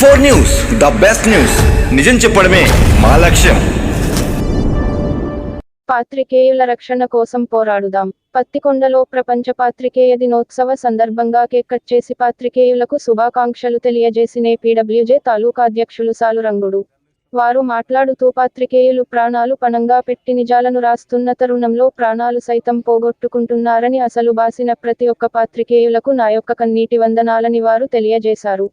Four news the best news నిజం చెప్పడమే మా లక్ష్యం. పాత్రికేయుల రక్షణ కోసం పోరాడుదాం. పత్తికొండలో ప్రపంచ పాత్రికేయ దినోత్సవ సందర్భంగా కేక్ కట్ చేసి పాత్రికేయులకు శుభాకాంక్షలు తెలియజేసిన పీడబ్ల్యూజే తాలూకా అధ్యక్షులు సాలురంగుడు వారు మాట్లాడుతూ పాత్రికేయులు ప్రాణాలు పణంగా పెట్టి నిజాలను రాస్తున్న తరుణంలో ప్రాణాలు సైతం పోగొట్టుకుంటున్నారని అసలు బాసిన ప్రతి ఒక్క పాత్రికేయులకు నా యొక్క కన్నీటి వందనాలని వారు తెలియజేశారు.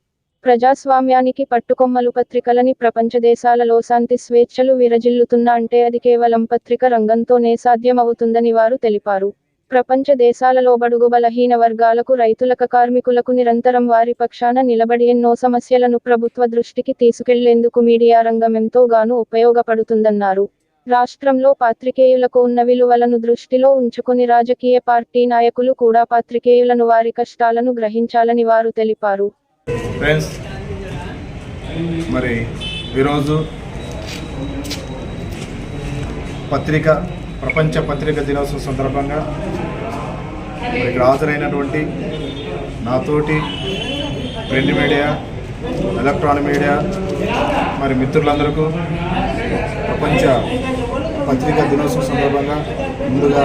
ప్రజాస్వామ్యానికి పట్టుకొమ్మలు పత్రికలని ప్రపంచ దేశాలలో శాంతి స్వేచ్ఛలు విరజిల్లుతున్నా అంటే అది కేవలం పత్రిక రంగంతోనే సాధ్యమవుతుందని వారు తెలిపారు. ప్రపంచ దేశాలలో బడుగు బలహీన వర్గాలకు రైతులకు కార్మికులకు నిరంతరం వారి పక్షాన నిలబడి ఎన్నో సమస్యలను ప్రభుత్వ దృష్టికి తీసుకెళ్ళేందుకు మీడియా రంగం ఎంతో గాను ఉపయోగపడుతుందన్నారు. రాష్ట్రంలో పాత్రికేయులకు ఉన్న విలువలను దృష్టిలో ఉంచుకుని రాజకీయ పార్టీ నాయకులు కూడా పాత్రికేయులను వారి కష్టాలను గ్రహించాలని వారు తెలిపారు. ఫ్రెండ్స్ మరి ఈరోజు పత్రిక ప్రపంచ పత్రిక దినోత్సవం సందర్భంగా ఇక్కడ హాజరైనటువంటి నాతోటి ప్రింట్ మీడియా ఎలక్ట్రానిక్ మీడియా మరి మిత్రులందరికీ ప్రపంచ పత్రికా దినోత్సవం సందర్భంగా ముందుగా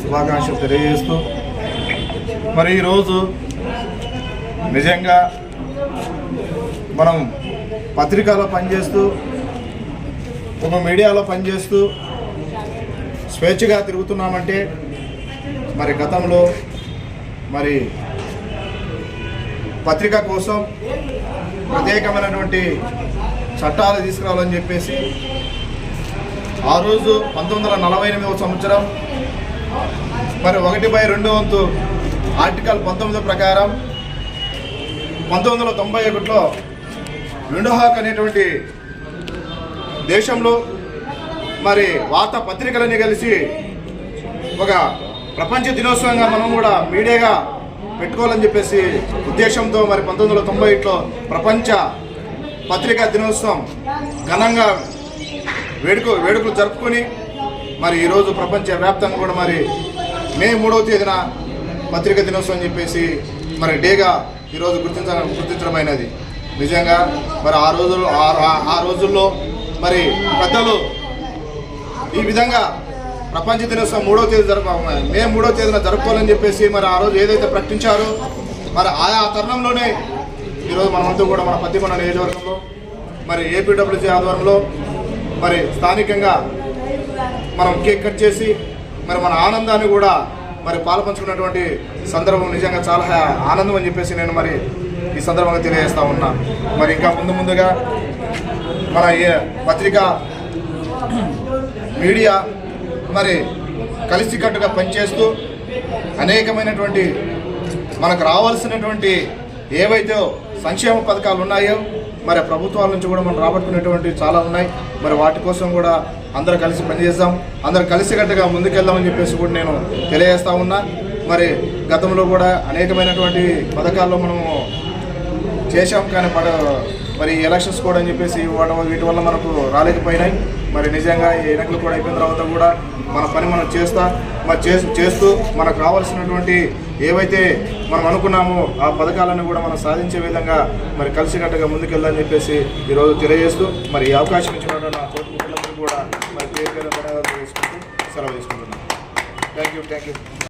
శుభాకాంక్షలు తెలియజేస్తూ మరి ఈరోజు నిజంగా మనం పత్రికలో పనిచేస్తూ ఒక మీడియాలో పనిచేస్తూ స్వేచ్ఛగా తిరుగుతున్నామంటే మరి గతంలో మరి పత్రిక కోసం ప్రత్యేకమైనటువంటి చట్టాలు తీసుకురావాలని చెప్పేసి ఆ రోజు పంతొమ్మిది వందల నలభై ఎనిమిదవ సంవత్సరం మరి ఒకటి బై రెండు వంతు ఆర్టికల్ పంతొమ్మిది ప్రకారం పంతొమ్మిది వందల తొంభై ఒకటిలో విండోహాక్ అనేటువంటి దేశంలో మరి వార్తాపత్రికలన్నీ కలిసి ఒక ప్రపంచ దినోత్సవంగా మనం కూడా మీడియాగా పెట్టుకోవాలని చెప్పేసి ఉద్దేశంతో మరి పంతొమ్మిది వందల తొంభై ఒకటిలో ప్రపంచ పత్రికా దినోత్సవం ఘనంగా వేడుక వేడుకలు జరుపుకొని మరి ఈరోజు ప్రపంచ వ్యాప్తంగా కూడా మరి మే మూడవ తేదీన పత్రికా దినోత్సవం అని చెప్పేసి మరి డేగా ఈరోజు గుర్తించ గుర్తించడమైనది. నిజంగా మరి ఆ రోజుల్లో ఆ- ఆ- రోజుల్లో మరి పెద్దలు ఈ విధంగా ప్రపంచ దినోత్సవం మూడో తేదీ జరుపు మే మూడో తేదీన జరుపుకోవాలని చెప్పేసి మరి ఆ రోజు ఏదైతే ప్రకటించారో మరి ఆయా తరుణంలోనే ఈరోజు మనమంతా కూడా మన పత్తికొండ నియోజకవర్గంలో మరి ఏపీడబ్ల్యూసీ ఆధ్వర్యంలో మరి స్థానికంగా మనం కేక్ కట్ చేసి మరి మన ఆనందాన్ని కూడా మరి పాల్పంచుకున్నటువంటి సందర్భం నిజంగా చాలా ఆనందం అని చెప్పేసి నేను మరి ఈ సందర్భంగా తెలియజేస్తా ఉన్నా. మరి ఇంకా ముందు ముందుగా మన పత్రికా పత్రిక మీడియా మరి కలిసికట్టుగా పనిచేస్తూ అనేకమైనటువంటి మనకు రావాల్సినటువంటి ఏవైతే సంక్షేమ పథకాలు ఉన్నాయో మరి ప్రభుత్వాల నుంచి కూడా మనం రాబట్టుకునేటువంటి చాలా ఉన్నాయి. మరి వాటి కోసం కూడా అందరూ కలిసి పనిచేద్దాం. అందరూ కలిసికట్టుగా ముందుకెళ్దామని చెప్పేసి కూడా నేను తెలియజేస్తా ఉన్నా. మరి గతంలో కూడా అనేకమైనటువంటి పథకాల్లో మనము చేశాం కానీ మన మరి ఎలక్షన్స్ కూడా అని చెప్పేసి వాటి వీటి వల్ల మనకు రాలేకపోయినాయి. మరి నిజంగా ఈ ఎన్నికలు కూడా అయిపోయిన తర్వాత కూడా మన పని మనం చేస్తా మరి చేస్తూ చేస్తూ మనకు కావాల్సినటువంటి ఏవైతే మనం అనుకున్నామో ఆ పథకాలను కూడా మనం సాధించే విధంగా మరి కలిసికట్టుగా ముందుకెళ్దామని చెప్పేసి ఈరోజు తెలియజేస్తూ మరి ఈ అవకాశం ఇచ్చినటువంటి నా తోటి కూడా మరి పేరు పేరు ధన్యవాదాలు చేసుకుంటూ సెలవు తీసుకుంటున్నాను. Thank you thank you